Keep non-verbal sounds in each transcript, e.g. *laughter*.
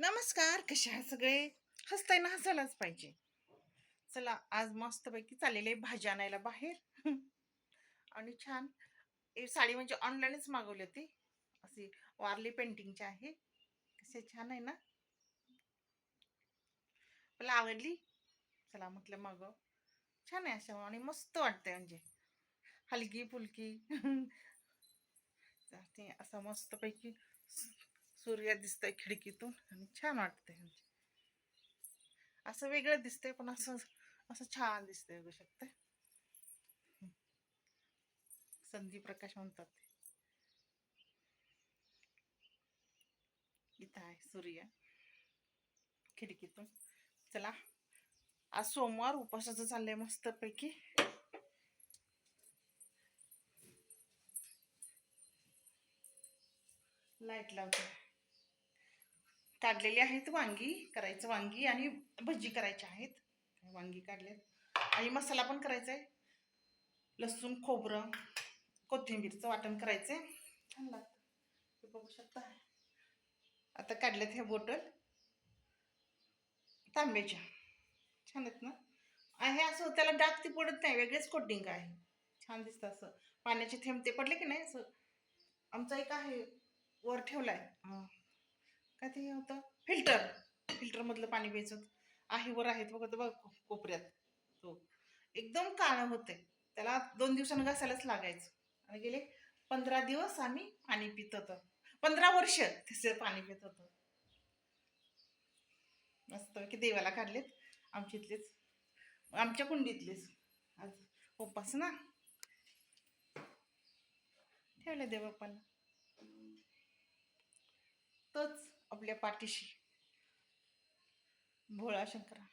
नमस्कार कशा आहे सगळे? हसताय ना हसायलाच पाहिजे. चला आज मस्तपैकी चाललेले भाजी आणायला बाहेर. आणि छान हे साडी म्हणजे ऑनलाईनच मागवली होती. अशी वारली पेंटिंगची आहे. कसे छान आहे ना? मला आवडली. चला म्हटलं मागव. छान आहे अशा आणि मस्त वाटते म्हणजे. हलकी फुलकी. *laughs* असं मस्तपैकी. सूर्य दिसतंय खिडकीतून आणि छान वाटतंय म्हणजे. असं वेगळं दिसतंय पण असं असं छान दिसतंय बघू शकते. संधी प्रकाश म्हणतात इथं आहे सूर्य. खिडकीतून. चला. आज सोमवार उपासाचं चाललंय मस्तपैकी. लाइट लावते. काढलेली आहेत वांगी करायचं वांगी आणि भजी करायची आहेत. वांगी काढल्यात आणि मसाला पण करायचा आहे. लसूण खोबरं कोथिंबीरचं वाटण करायचं आहे छान लागतं. बघू शकता. आता काढलेत हे बोटल. तांब्याच्या. छान आहेत ना? आहे असं त्याला डाग ती पडत नाही. वेगळेच कोटिंग आहे. छान दिसतं असं. पाण्याचे थेंब ते पडले की नाही असं? आमचा एक आहे वर ठेवला आहे काय ते होतं? फिल्टर. फिल्टरमधलं पाणी प्यायचं. आहे वर आहेत बघत बघ कोपऱ्यात. तो. एकदम काळं होते त्याला दोन दिवसानं घासायलाच लागायचं. आणि गेले पंधरा दिवस आम्ही पाणी पित होतो. पंधरा वर्ष तसे पाणी पित होतो. मस्त की देवाला काढलेत. आमच्या इथलेच. आमच्या कुंडीतलेच. आज उपास ना. ठेवले पण तोच. आपल्या पाठीशी. भोळा शंकरा.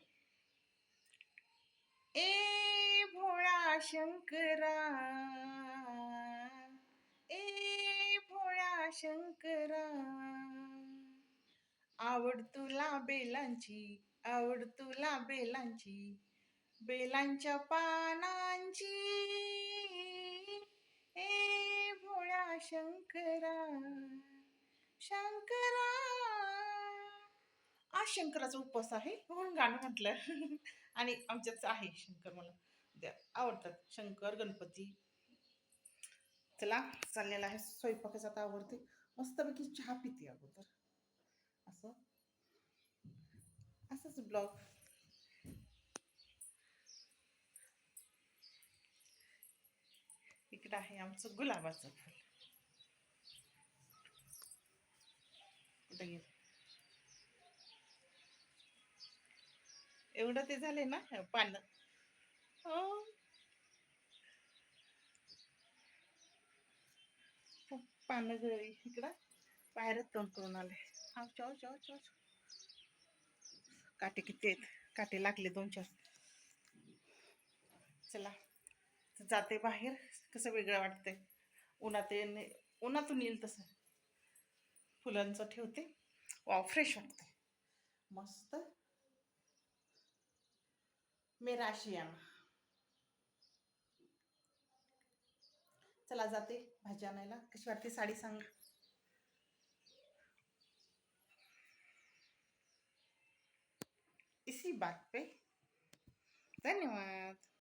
ए भोळा शंकरा. ए भोळा शंकरा. आवड तुला बेलांची आवड तुला बेलांची बेलांच्या पानांची. ए भोळा शंकरा. शंकरा. आज शंकराचा उपवास आहे म्हणून गाणं म्हटलं. *laughs* आणि आमच्याच आहे शंकर मला द्या आवडतात. शंकर गणपती. चला चाललेला आहे. स्वयंपाकाचा आता आवडते मस्तपैकी चहा पिते अगोदर. असं. असंच ब्लॉग. इकडं आहे आमचं गुलाबाचं फुल सगळे एवढं ते झाले ना पानं. हो. हो, पानं गळी इकडं बाहेरच तोंड करून आले हा चाव चाव चाव काटे किती आहेत? काटे लागले दोन चार. चला जाते बाहेर. कसं वेगळं वाटतंय. उन्हात येणे उन्हातून येईल तसं. फुलांचं ठेवते. वा फ्रेश वाटते मस्त. मेरा आशियाना चला जाते भाजी आणायला. कशी वाटते साडी सांग. इसी बात पे. धन्यवाद.